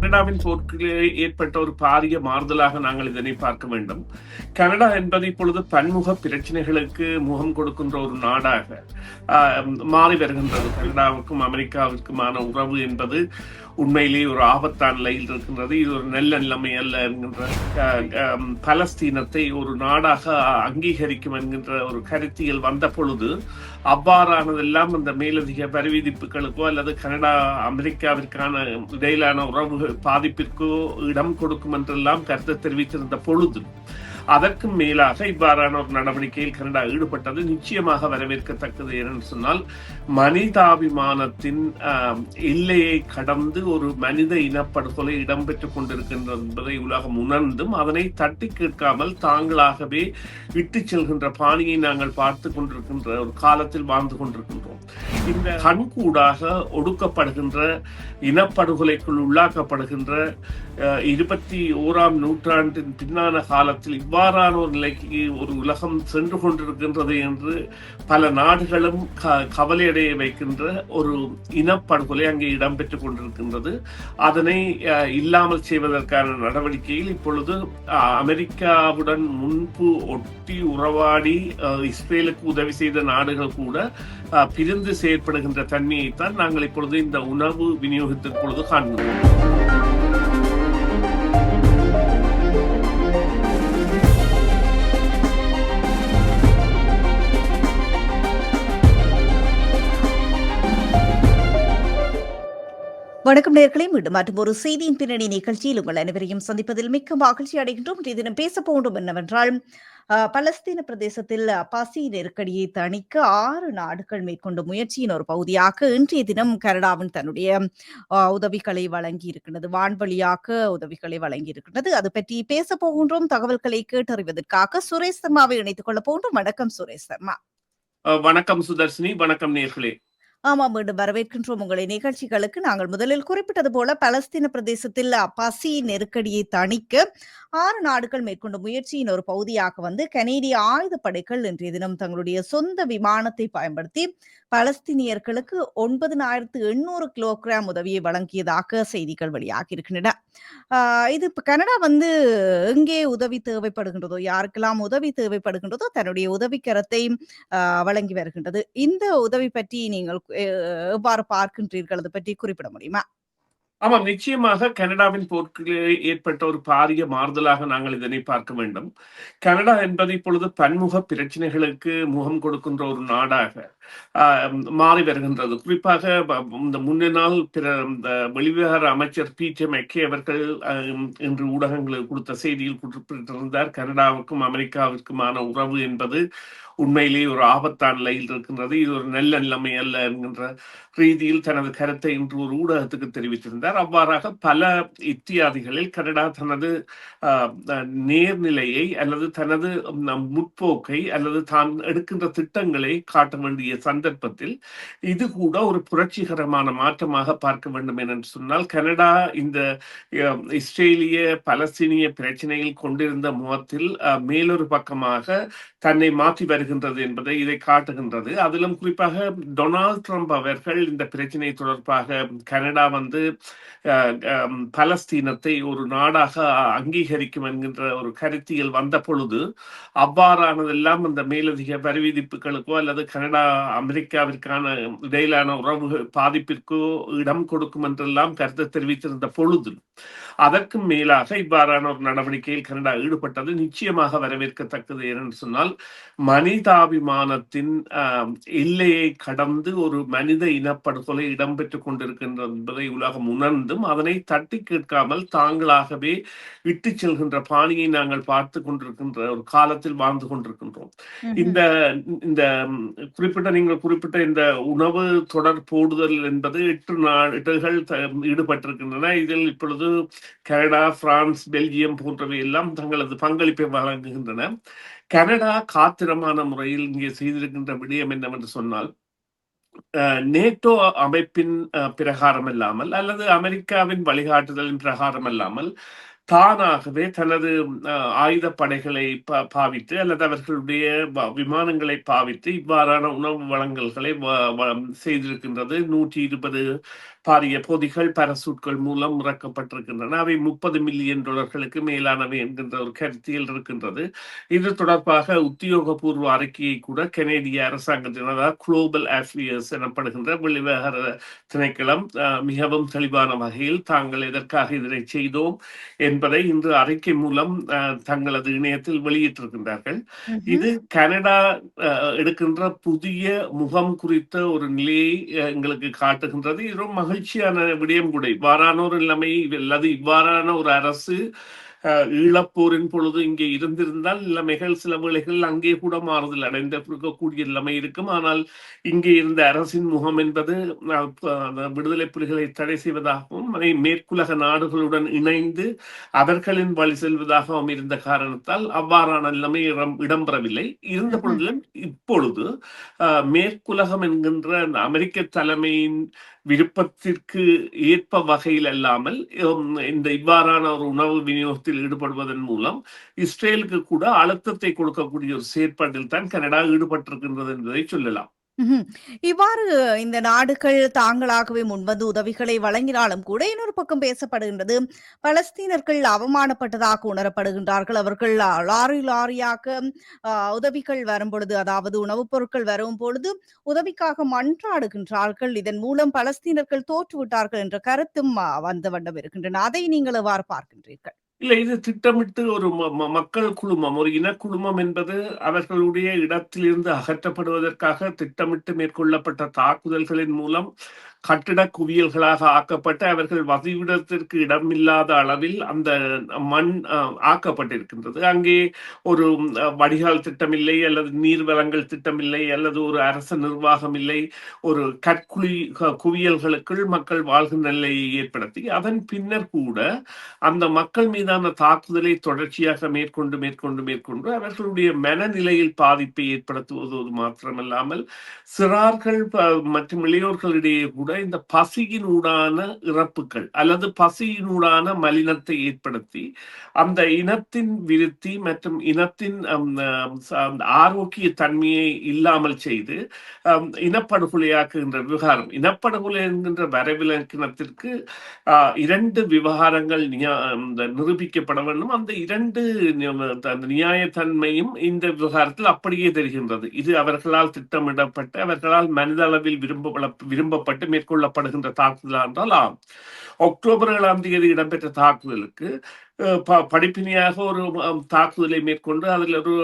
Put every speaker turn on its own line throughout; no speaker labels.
கனடாவின் போர்க்கிலே ஏற்பட்ட ஒரு பாரிய மாறுதலாக நாங்கள் இதனை பார்க்க வேண்டும். கனடா என்பது இப்பொழுது பன்முக பிரச்சனைகளுக்கு முகம் கொடுக்கின்ற ஒரு நாடாக ஆஹ், மாறி வருகின்றது. கனடாவுக்கும் அமெரிக்காவிற்குமான உறவு என்பது உண்மையிலேயே ஒரு ஆபத்தான நிலையில் இருக்கின்றது. இது ஒரு நல்ல நிலைமை அல்ல என்கின்ற பலஸ்தீனத்தை ஒரு நாடாக அங்கீகரிக்கும் என்கின்ற ஒரு கருத்தியல் வந்த பொழுது அவ்வாறானதெல்லாம் அந்த மேலதிக பரிவிதிப்புகளுக்கோ அல்லது கனடா அமெரிக்காவிற்கான இடையிலான உறவு பாதிப்பிற்கோ இடம் கொடுக்கும் என்றெல்லாம் கருத்து தெரிவித்திருந்த பொழுது அதற்கும் மேலாக இவ்வாறான ஒரு நடவடிக்கையில் கனடா ஈடுபட்டது நிச்சயமாக வரவேற்கத்தக்கது ஏனென்று சொன்னால் மனிதாபிமானத்தின் எல்லையை கடந்து ஒரு மனித இனப்படுகொலை இடம்பெற்றுக் கொண்டிருக்கின்றது என்பதை உலகம் உணர்ந்தும் அதனை தட்டி கேட்காமல் தாங்களாகவே இட்டுச் செல்கின்ற பாணியை நாங்கள் பார்த்து கொண்டிருக்கின்ற ஒரு காலத்தில் வாழ்ந்து கொண்டிருக்கின்றோம். இந்த கண்கூடாக ஒடுக்கப்படுகின்ற இனப்படுகொலைக்குள் உள்ளாக்கப்படுகின்ற அஹ், இருபத்தி ஓராம் நூற்றாண்டின் பின்னான காலத்தில் இவ்வாறான ஒரு நிலைக்கு ஒரு உலகம் சென்று கொண்டிருக்கின்றது என்று பல நாடுகளும் க- கவலையடைய வைக்கின்ற ஒரு இனப்படுகொலை அங்கே இடம்பெற்றுக் கொண்டிருக்கின்றது. அதனை இல்லாமல் செய்வதற்கான நடவடிக்கையில் இப்பொழுது அமெரிக்காவுடன் முன்பு ஒட்டி உறவாடி இஸ்ரேலுக்கு உதவி செய்த நாடுகள் கூட பிரிந்து செயற்படுகின்ற தன்மையைத்தான் நாங்கள் இப்பொழுது இந்த உணவு விநியோகத்தின் பொழுது காண்கிறோம்.
வணக்கம் நேர்களை மீண்டும் மற்றும் ஒரு செய்தியின் பின்னணி நிகழ்ச்சியில் உங்கள் அனைவரையும் சந்திப்பதில் மிக்க மகிழ்ச்சி அடைகின்றோம். இன்றைய தினம் பேச போன்றும் என்னவென்றால் பலஸ்தீன பிரதேசத்தில் பசி நெருக்கடியை தணிக்க ஆறு நாடுகள் மேற்கொண்ட முயற்சியின் ஒரு பகுதியாக இன்றைய தினம் கனடாவின் தன்னுடைய உதவிகளை வழங்கி இருக்கின்றது வான்வழியாக உதவிகளை வழங்கி இருக்கின்றது அது பற்றி பேச போகின்றோம். தகவல்களை கேட்டறிவதற்காக சுரேஷ் சர்மாவை இணைத்துக் கொள்ள போன்றோம் வணக்கம் சுரேஷ் சர்மா.
வணக்கம் சுதர்ஷினி. வணக்கம் நேர்களே.
ஆமாம் மீண்டும் வரவேற்கின்றோம் உங்களை. நிகழ்ச்சிகளுக்கு நாங்கள் முதலில் குறிப்பிட்டது போல பலஸ்தீன பிரதேசத்தில் பசி நெருக்கடியை தணிக்க ஆறு நாடுகள் மேற்கொண்ட முயற்சியின் ஒரு பகுதியாக வந்து கனேடிய ஆயுதப்படைகள் இன்றைய தினம் தங்களுடைய சொந்த விமானத்தை பயன்படுத்தி பலஸ்தீனியர்களுக்கு ஒன்பதினாயிரத்து எண்ணூறு கிலோகிராம் உதவியை வழங்கியதாக செய்திகள் வெளியாகி இருக்கின்றன இது இப்போ கனடா வந்து எங்கே உதவி தேவைப்படுகின்றதோ யாருக்கெல்லாம் உதவி தேவைப்படுகின்றதோ தன்னுடைய உதவிக்கரத்தை வழங்கி வருகின்றது. இந்த உதவி பற்றி நீங்கள் எவ்வாறு பார்க்கின்றீர்கள்? அதை பற்றி குறிப்பிட முடியுமா?
ஆமாம் நிச்சயமாக கனடாவின் போர்க்களிலே ஏற்பட்ட ஒரு பாரிய மாறுதலாக நாங்கள் இதனை பார்க்க வேண்டும். கனடா என்பது இப்பொழுது பன்முக பிரச்சனைகளுக்கு முகம் கொடுக்கின்ற ஒரு நாடாக ஆஹ், மாறி வருகின்றது. குறிப்பாக இந்த முன்ன நாள் பிற இந்த வெளிவிவகார அமைச்சர் பி ஜே மெக்கே அவர்கள் இன்று ஊடகங்களுக்கு கொடுத்த செய்தியில் குறிப்பிட்டிருந்தார் கனடாவுக்கும் அமெரிக்காவிற்குமான உறவு என்பது உண்மையிலேயே ஒரு ஆபத்தான நிலையில் இருக்கின்றது. இது ஒரு நல்ல நிலைமை அல்ல என்கின்ற ரீதியில் தனது கருத்தை இன்று ஒரு ஊடகத்துக்கு தெரிவித்திருந்தார். அவ்வாறாக பல இத்தியாதிகளில் கனடா தனது நேர்நிலையை அல்லது தனது முற்போக்கை அல்லது தான் எடுக்கின்ற திட்டங்களை காட்ட வேண்டிய சந்தர்ப்பத்தில் இது கூட ஒரு புரட்சிகரமான மாற்றமாக பார்க்க வேண்டும் என்று சொன்னால் கனடா இந்த இஸ்ரேலிய பலஸ்தீனிய பிரச்சனையில் கொண்டிருந்த முகத்தில் மேலொரு பக்கமாக தன்னை மாற்றி வருகின்றது என்பதை இதை காட்டுகின்றது. அதிலும் குறிப்பாக டொனால்ட் ட்ரம்ப் அவர்கள் இந்த பிரச்சனை தொடர்பாக கனடா வந்து பலஸ்தீனத்தை ஒரு நாடாக அங்கீகரிக்கும் என்கின்ற ஒரு கருத்தியல் வந்த பொழுது அவ்வாறானதெல்லாம் அந்த மேலதிக வரி விதிப்புகளுக்கோ அல்லது கனடா அமெரிக்காவிற்கான இடையிலான உறவு பாதிப்பிற்கோ இடம் கொடுக்கும் என்றெல்லாம் கருத்து தெரிவித்திருந்த பொழுது அதற்கும் மேலாக இவ்வாறான ஒரு நடவடிக்கையில் கனடா ஈடுபட்டது நிச்சயமாக வரவேற்கத்தக்கது. ஏனென்று சொன்னால் மனித மனிதாபிமானத்தின் எல்லையை கடந்து ஒரு மனித இனப்படுகொலை இடம்பெற்றுக் கொண்டிருக்கின்றது என்பதை உலகம் உணர்ந்தும் அதனை தட்டி கேட்காமல் தாங்களாகவே இட்டுச் செல்கின்ற பாணியை நாங்கள் பார்த்து கொண்டிருக்கின்ற ஒரு காலத்தில் வாழ்ந்து கொண்டிருக்கின்றோம். இந்த இந்த குறிப்பிட்ட நீங்கள் குறிப்பிட்ட இந்த உணவு தொடர் போடுதல் என்பது எட்டு நாடுகள் ஈடுபட்டிருக்கின்றன. இதில் இப்பொழுது கனடா பிரான்ஸ் பெல்ஜியம் போன்றவை எல்லாம் தங்களது பங்களிப்பை வழங்குகின்றன. கனடா காத்திரமான முறையில் இங்கே செய்திருக்கின்ற விடயம் என்னவென்று சொன்னால் நேட்டோ அமைப்பின் பிரகாரம் இல்லாமல் அல்லது அமெரிக்காவின் வழிகாட்டுதலின் பிரகாரம் இல்லாமல் தானாகவே தனது ஆயுத ஆயுதப்படைகளை பாவித்து அல்லது அவர்களுடைய விமானங்களை பாவித்து இவ்வாறான உணவு வழங்கல்களை செய்திருக்கின்றது. நூற்றி இருபது பாரிய பொதிகள் பரசூட்கள் மூலம் இறக்கப்பட்டிருக்கின்றன. அவை முப்பது மில்லியன் டாலர்களுக்கு மேலானவை என்கின்ற ஒரு கருத்தியல் இருக்கின்றது. இது தொடர்பாக உத்தியோகபூர்வ அறிக்கையை கூட கனேடிய அரசாங்கத்தின் குளோபல் அஃபியர்ஸ் எனப்படுகின்ற வெளிவகார திணைக்களம் மிகவும் தெளிவான வகையில் தாங்கள் எதற்காக இதனை செய்தோம் என்பதை இன்று அறிக்கை மூலம் தங்களது இணையத்தில் வெளியிட்டிருக்கின்றார்கள். இது கனடா எடுக்கின்ற புதிய முகம் குறித்த ஒரு நிலையை எங்களுக்கு காட்டுகின்றது. இது மகிழ்ச்சியான விடயம் கூட. இவ்வாறான ஒரு நிலைமை அல்லது இவ்வாறான ஒரு அரசு ஈழப்போரின் பொழுது இங்கே இருந்திருந்தால் நிலைமைகள் சில வேளைகள் அங்கே கூட மாறுதல் அடைந்த இருக்கக்கூடிய நிலைமை இருக்கும் ஆனால் இங்கே இருந்த அரசின் முகம் என்பது விடுதலை புலிகளை தடை செய்வதாகவும் அதை மேற்குலக நாடுகளுடன் இணைந்து அவர்களின் வழி செல்வதாகவும் இருந்த காரணத்தால் அவ்வாறான நிலைமை இடம்- இடம்பெறவில்லை இருந்த. பொழுதிலும் இப்பொழுது மேற்குலகம் என்கின்ற அமெரிக்க தலைமையின் விருப்பத்திற்கு ஏற்ப வகையில் அல்லாமல் இந்த இவ்வாறான ஒரு உணவு விநியோகத்தில் ஈடுபடுவதன் மூலம் இஸ்ரேலுக்கு கூட அழுத்தத்தை கொடுக்கக்கூடிய ஒரு செயற்பாட்டில் தான் கனடா ஈடுபட்டிருக்கின்றது என்பதை சொல்லலாம்.
ம்ஹும். இவ்வாறு இந்த நாடுகள் தாங்களாகவே முன்வந்து உதவிகளை வழங்கினாலும் கூட இன்னொரு பக்கம் பேசப்படுகின்றது பலஸ்தீனர்கள் அவமானப்பட்டதாக உணரப்படுகின்றார்கள். அவர்கள் அ, லாரி லாரியாக அ, உதவிகள் வரும் பொழுது அதாவது உணவுப் பொருட்கள் வரும் பொழுது உதவிக்காக மன்றாடுகின்றார்கள். இதன் மூலம் பலஸ்தீனர்கள் தோற்றுவிட்டார்கள் என்ற கருத்தும் அ, வந்த வண்ணம் இருக்கின்றன. அதை நீங்கள் எவ்வாறு பார்க்கின்றீர்கள்?
இல்ல இது திட்டமிட்டு ஒரு மக்கள் குழுமம் ஒரு இனக்குழுமம் என்பது அவர்களுடைய இடத்திலிருந்து அகற்றப்படுவதற்காக திட்டமிட்டு மேற்கொள்ளப்பட்ட தாக்குதல்களின் மூலம் கட்டிட குவியல்களாக ஆக்கப்பட்டு அவர்கள் வசிவிடத்திற்கு இடமில்லாத அளவில் அந்த மண் ஆக்கப்பட்டிருக்கின்றது. அங்கே ஒரு வடிகால் திட்டம் இல்லை அல்லது நீர் வளங்கள் திட்டம் இல்லை அல்லது ஒரு அரச நிர்வாகம் இல்லை. ஒரு கற்குழி குவியல்களுக்குள் மக்கள் வாழ்கின்ற நிலையை ஏற்படுத்தி அதன் பின்னர் கூட அந்த மக்கள் மீதான தாக்குதலை தொடர்ச்சியாக மேற்கொண்டு மேற்கொண்டு மேற்கொண்டு அவர்களுடைய மனநிலையில் பாதிப்பை ஏற்படுத்துவது மாத்திரமல்லாமல் சிறார்கள் மற்றும் இளையோர்களிடையே கூட கூட இந்த பசியினூடான இறப்புகள் அல்லது பசியினூடான மலினத்தை ஏற்படுத்தி அந்த இனத்தின் விருத்தி மற்றும் இனத்தின் ஆரோக்கிய தன்மையை இல்லாமல் செய்து இனப்படுகொலையாக்குகின்ற விவகாரம். இனப்படுகொலை என்கின்ற வரைவிலக்கணத்திற்கு இரண்டு விவகாரங்கள் நிரூபிக்கப்பட வேண்டும். அந்த இரண்டு நியாயத்தன்மையும் இந்த விவகாரத்தில் அப்படியே தெரிகின்றது. இது அவர்களால் திட்டமிடப்பட்டு அவர்களால் மனித அளவில் விரும்ப விரும்பப்பட்டு மேற்கொள்ளப்படுகின்ற தாக்குதல் என்றால் ஆம். அக்டோபர் ஏழாம் தேதி இடம்பெற்ற தாக்குதலுக்கு படிப்பினையாக ஒரு தாக்குதலை மேற்கொண்டு அதில் ஒரு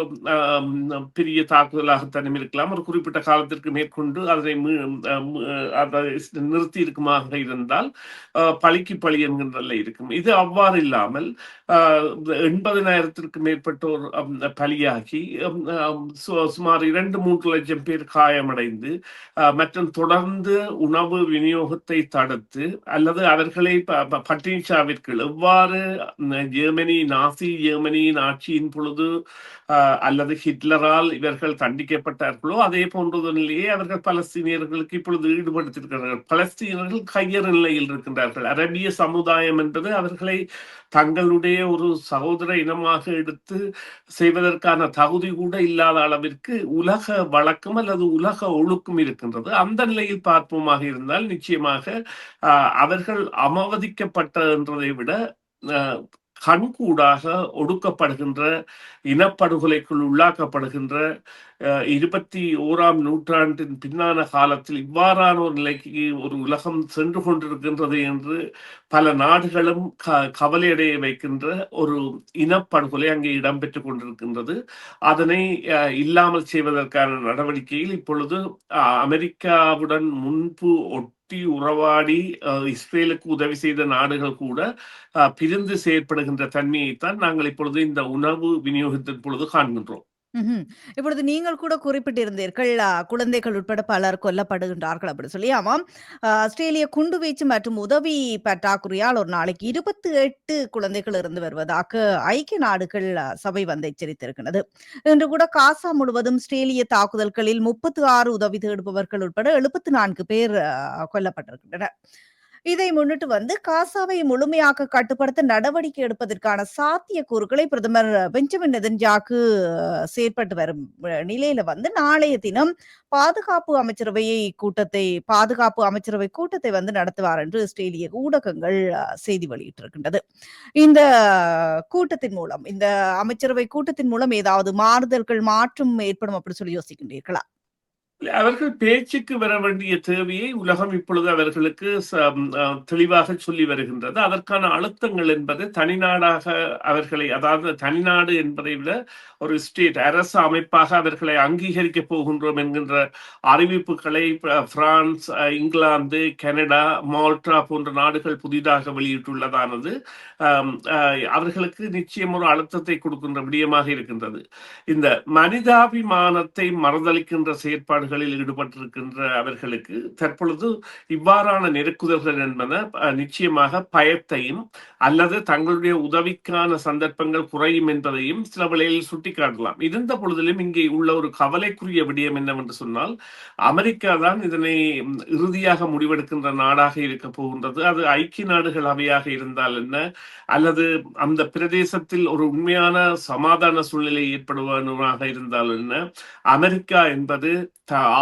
பெரிய தாக்குதலாகத்தானே இருக்கலாம் ஒரு குறிப்பிட்ட காலத்திற்கு மேற்கொண்டு அதனை அதை நிறுத்தி இருக்குமாக இருந்தால் அஹ், பழிக்கு பழி என்கின்ற இருக்கும். இது அவ்வாறு இல்லாமல் அஹ், எண்பதினாயிரத்திற்கு மேற்பட்டோர் பலியாகி சு- சுமார் இரண்டு மூன்று லட்சம் பேர் காயமடைந்து அஹ், மற்றும் தொடர்ந்து உணவு விநியோகத்தை தடுத்து அல்லது அவர்களை ப- ப- பட்டினிச்சாவிற்கு எவ்வாறு ஜெர்மனி நாசி ஜெர்மனியின் ஆட்சியின் பொழுது அல்லது ஹிட்லரால் இவர்கள் தண்டிக்கப்பட்டார்களோ அதே போன்ற நிலையை அவர்கள் பலஸ்தீனியர்களுக்கு இப்பொழுது ஈடுபடுத்தியிருக்கிறார்கள் பலஸ்தீனர்கள் கையறு நிலையில் இருக்கின்றார்கள். அரபிய சமுதாயம் என்பது அவர்களை தங்களுடைய ஒரு சகோதர இனமாக எடுத்து செய்வதற்கான தகுதி கூட இல்லாத அளவிற்கு உலக வழக்கம் அல்லது உலக ஒழுக்கம் இருக்கின்றது. அந்த நிலையில் பார்ப்போமாக இருந்தால் நிச்சயமாக ஆஹ், அவர்கள் அவமதிக்கப்பட்டன்றதை விட ஆஹ், கண்கூடாக ஒடுக்கப்படுகின்ற இனப்படுகொலைக்குள் உள்ளாக்கப்படுகின்ற இருபத்தி ஓராம் நூற்றாண்டின் பின்னான காலத்தில் இவ்வாறான ஒரு நிலைக்கு ஒரு உலகம் சென்று கொண்டிருக்கின்றது என்று பல நாடுகளும் க கவலையடைய வைக்கின்ற ஒரு இனப்படுகொலை அங்கே இடம்பெற்று கொண்டிருக்கின்றது. அதனை அஹ், இல்லாமல் செய்வதற்கான நடவடிக்கையில் இப்பொழுது அஹ், அமெரிக்காவுடன் முன்பு ஒட்டி உறவாடி இஸ்ரேலுக்கு உதவி செய்த நாடுகள் கூட பிரிந்து செயற்படுகின்ற தன்மையைத்தான் நாங்கள் இப்பொழுது இந்த உணவு விநியோகத்தின் பொழுது காண்கின்றோம்.
ம்ஹ்ம். இப்பொழுது நீங்கள் கூட குறிப்பிட்டிருந்தீர்கள், அ குழந்தைகள் உட்பட பலர் கொல்லப்படுகின்றார்கள் அப்படி சொல்லி. ஆமாம். அ ஆஸ்திரேலிய குண்டுவீச்சு மற்றும் உதவி பற்றாக்குறையால் ஒரு நாளைக்கு 28 குழந்தைகள் இறந்து வருவதாக ஐக்கிய நாடுகள் சபை வந்து எச்சரித்திருக்கிறது. இன்று கூட காசா முழுவதும் ஆஸ்திரேலிய தாக்குதல்களில் 36 உதவி தேடுபவர்கள் உட்பட 74 பேர் அ கொல்லப்பட்டிருக்கின்றனர். இதை முன்னிட்டு வந்து காசாவை முழுமையாக கட்டுப்படுத்த நடவடிக்கை எடுப்பதற்கான சாத்தியக்கூறுகளை பிரதமர் பெஞ்சமின் நெதன்ஜாக்கு செயற்பட்டு வரும் நிலையில வந்து நாளைய தினம் பாதுகாப்பு அமைச்சரவையை கூட்டத்தை பாதுகாப்பு அமைச்சரவை கூட்டத்தை வந்து நடத்துவார் என்று இஸ்ரேலிய ஊடகங்கள் செய்தி வெளியிட்டிருக்கின்றது. இந்த கூட்டத்தின் மூலம் இந்த அமைச்சரவை கூட்டத்தின் மூலம் ஏதாவது மாறுதல்கள் மாற்றம் ஏற்படும் அப்படி சொல்லி யோசிக்கின்றீர்களா?
அவர்கள் பேச்சுக்கு வர வேண்டிய தேவையை உலகம் இப்பொழுது அவர்களுக்கு தெளிவாக சொல்லி வருகின்றது. அதற்கான அழுத்தங்கள் என்பது தனிநாடாக அவர்களை அதாவது தனிநாடு என்பதை விட ஒரு ஸ்டேட் அரசு அமைப்பாக அவர்களை அங்கீகரிக்க போகின்றோம் என்கின்ற அறிவிப்புகளை பிரான்ஸ் இங்கிலாந்து கனடா மால்டா போன்ற நாடுகள் புதிதாக வெளியிட்டுள்ளதானது. அவர்களுக்கு நிச்சயம் ஒரு அழுத்தத்தை கொடுக்கின்ற விடயமாக இருக்கின்றது. இந்த மனிதாபிமானத்தை மறுதளிக்கின்ற செயற்பாடுகளில் ஈடுபட்டிருக்கின்ற அவர்களுக்கு தற்பொழுது இவ்வாறான நெருக்குதல்கள் என்பன நிச்சயமாக பயத்தையும் அல்லது தங்களுடைய உதவிக்கான சந்தர்ப்பங்கள் குறையும் என்பதையும் சில வேளையில் சுட்டிக்காட்டலாம். இருந்த பொழுதிலும் இங்கே உள்ள ஒரு கவலைக்குரிய விடயம் என்னவென்று சொன்னால் அமெரிக்கா தான் இதனை இறுதியாக முடிவெடுக்கின்ற நாடாக இருக்க போகின்றது. அது ஐக்கிய நாடுகள் அவையாக இருந்தால் என்ன? அல்லது அந்த பிரதேசத்தில் ஒரு உண்மையான சமாதான சூழ்நிலை ஏற்படுவனாக இருந்தால் என்ன? அமெரிக்கா என்பது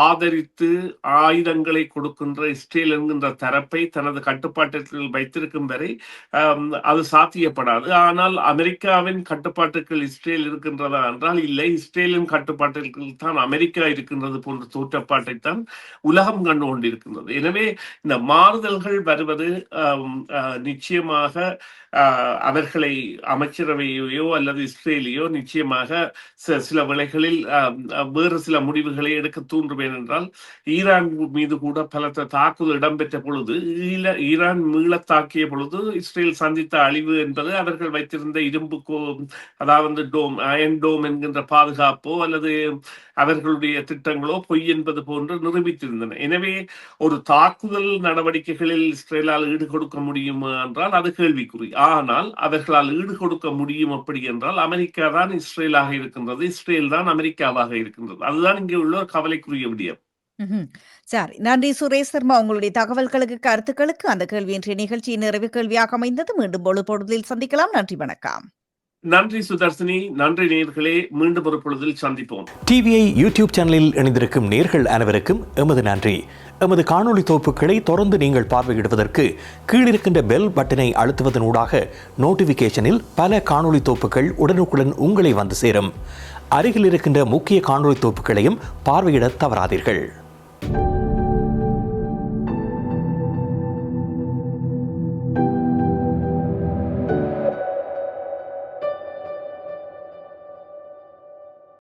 ஆதரித்து ஆயுதங்களை கொடுக்கின்ற இஸ்ரேல் என்கின்ற தரப்பை தனது கட்டுப்பாட்டிற்குள் வைத்திருக்கும் வரை அது சாத்தியப்படாது. ஆனால் அமெரிக்காவின் கட்டுப்பாட்டுக்குள் இஸ்ரேல் இருக்கின்றதா என்றால் இல்லை. இஸ்ரேலின் கட்டுப்பாட்டிற்குள் தான் அமெரிக்கா இருக்கின்றது போன்ற தோற்றப்பாட்டை தான் உலகம் கண்டு கொண்டிருக்கின்றது எனவே இந்த மாறுதல்கள் வருவது நிச்சயமாக அவர்களை அமைச்சரவையோ அல்லது இஸ்ரேலையோ நிச்சயமாக சில விலைகளில் வேறு சில முடிவுகளை எடுக்க தூண்டும் என்றால் ஈரான் மீது கூட பல தாக்குதல் இடம்பெற்ற பொழுது ஈழ ஈரான் மீள தாக்கிய பொழுது இஸ்ரேல் சந்தித்த அழிவு என்பது அவர்கள் வைத்திருந்த இரும்பு அதாவது டோம் அயன் டோம் என்கின்ற பாதுகாப்போ அல்லது அவர்களுடைய திட்டங்களோ பொய் என்பது போன்று நிரூபித்திருந்தன. எனவே ஒரு தாக்குதல் நடவடிக்கைகளில் இஸ்ரேலால் ஈடுகொடுக்க முடியுமா என்றால் அது கேள்விக்குறி. ஆனால் அவர்களால் ஈடுகொடுக்க முடியும் அப்படி என்றால் அமெரிக்கா தான் இஸ்ரேலாக இருக்கின்றது இஸ்ரேல் தான் அமெரிக்காவாக இருக்கின்றது. அதுதான் இங்கே உள்ள ஒரு கவலைக்குரிய விடயம்
சரி நன்றி சுரேஷ் சர்மா. உங்களுடைய தகவல்களுக்கு கருத்துக்களுக்கு அந்த கேள்வி இன்றைய நிகழ்ச்சியின் நிறைவு கேள்வியாக அமைந்தது. மீண்டும் பொழுது பொழுதில் சந்திக்கலாம். நன்றி வணக்கம்.
நன்றி சுதர்சினி. நன்றி நேர்களே. மீண்டும் ஒரு பொழுதில் சந்திப்போம்.
டிவிஐ யூடியூப் சேனலில் இணைந்திருக்கும் நேர்கள் அனைவருக்கும் எமது நன்றி. எமது காணொலி தொகுப்புகளை தொடர்ந்து நீங்கள் பார்வையிடுவதற்கு கீழிருக்கின்ற பெல் பட்டனை அழுத்துவதனூடாக நோட்டிபிகேஷனில் பல காணொலி தொகுப்புகள் உடனுக்குடன் உங்களை வந்து சேரும். அருகில் இருக்கின்ற முக்கிய காணொலி தொகுப்புகளையும் பார்வையிட தவறாதீர்கள்.